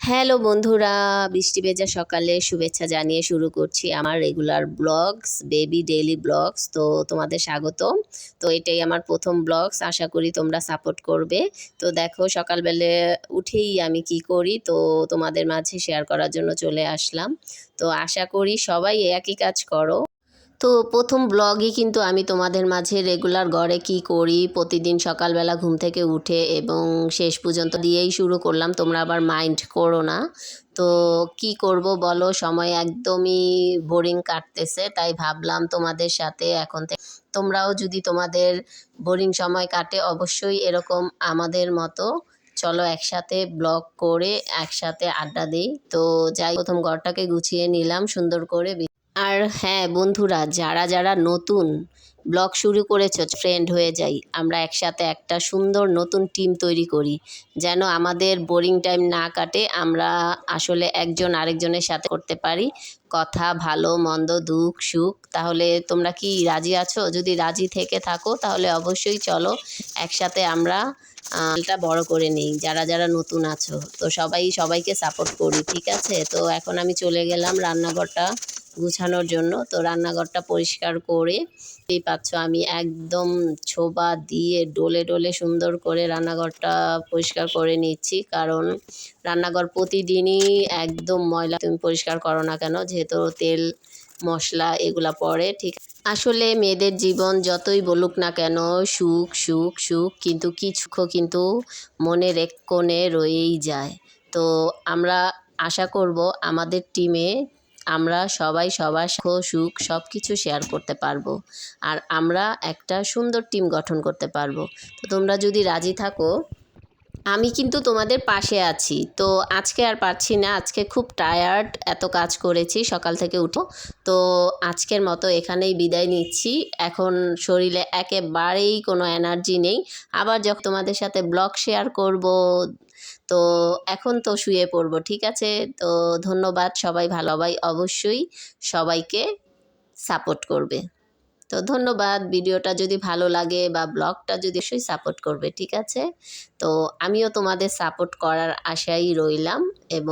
Hello বন্ধুরা, বৃষ্টি ভেজা সকালে শুভেচ্ছা জানিয়ে শুরু করছি আমার regular vlogs baby daily vlogs তো তোমাদের স্বাগত তো এটাই আমার প্রথম ব্লগস আশা করি তোমরা সাপোর্ট করবে। তো দেখো, সকালবেলা উঠেই আমি কি করি, তো তোমাদের মাঝে শেয়ার করার জন্য চলে আসলাম। তো আশা করি সবাই একই কাজ করো। তো প্রথম ব্লগই কিন্তু আমি তোমাদের মাঝে রেগুলার ঘরে কি করি, প্রতিদিন সকালবেলা ঘুম থেকে উঠে এবং শেষ পর্যন্ত দিয়েই শুরু করলাম, তোমরা আবার মাইন্ড করো না। তো কি করব বলো, সময় একদমই বোরিং কাটতেছে, তাই ভাবলাম তোমাদের সাথে এখন থেকে, তোমরাও যদি তোমাদের বোরিং সময় কাটে, অবশ্যই এরকম আমাদের মতো, চলো একসাথে ব্লগ করে একসাথে আড্ডা দিই। তো যাই, প্রথম ঘরটাকে গুছিয়ে নিলাম, সুন্দর করে হ্যাঁ বন্ধুরা, যারা যারা নতুন ব্লগ শুরু করেছ ফ্রেন্ড হয়ে যাই। আমরা একসাথে একটা সুন্দর নতুন টিম তৈরি করি। যেন আমাদের বোরিং টাইম না কাটে, আমরা আসলে একজন আরেকজনের সাথে করতে পারি। কথা ভালো, মন্দ, দুঃখ, সুখ, তাহলে তোমরা কি রাজি আছো? যদি রাজি থেকে থাকো, তাহলে অবশ্যই চলো, একসাথে আমরা এটা বড় করে নিই। যারা যারা নতুন আছো, তো সবাই সবাইকে সাপোর্ট করি, ঠিক আছে? তো এখন আমি চলে গেলাম রান্নাঘরটা। গুছানোর জন্য। তো রান্নাঘরটা পরিষ্কার করে এই পাচ্ছ আমি একদম ছোবা দিয়ে ডলে ডলে সুন্দর করে রান্নাঘরটা পরিষ্কার করে নিচ্ছি। কারণ রান্নাঘর প্রতিদিনই একদম ময়লা তুমি পরিষ্কার করো না কেন, যেহেতু তেল, মশলা এগুলা পড়ে, ঠিক। আসলে মেয়েদের জীবন যতই বলুক না কেন, সুখ সুখ সুখ, কিন্তু কিছু কিন্তু মনের এক কোণে রয়েই যায়। তো আমরা আশা করব আমাদের টিমে আমরা সবাই সবার সুখ সব কিছু শেয়ার করতে পারব। আর আমরা একটা সুন্দর টিম গঠন করতে পারব। তো তোমরা যদি রাজি থাকো আমি কিন্তু তোমাদের পাশে আছি। তো আজকে আর পারছি না। আজকে খুব টায়ার্ড এত কাজ করেছি, সকাল থেকে উঠো। তো আজকের মতো এখানেই বিদায় নিচ্ছি। এখন শরীরে একেবারেই কোনো এনার্জি নেই। আবার যখন তোমাদের সাথে ব্লগ শেয়ার করব, তো এখন তো শুয়ে পড়ব, ঠিক আছে? তো ধন্যবাদ। সবাই ভালোবাই অবশ্যই। সবাইকে সাপোর্ট করবে। তো ধন্যবাদ, ভিডিওটা যদি ভালো লাগে বা ব্লগটা যদি সেই সাপোর্ট করবে, ঠিক আছে? তো আমিও তোমাদের সাপোর্ট করার আশাই রইলাম এবং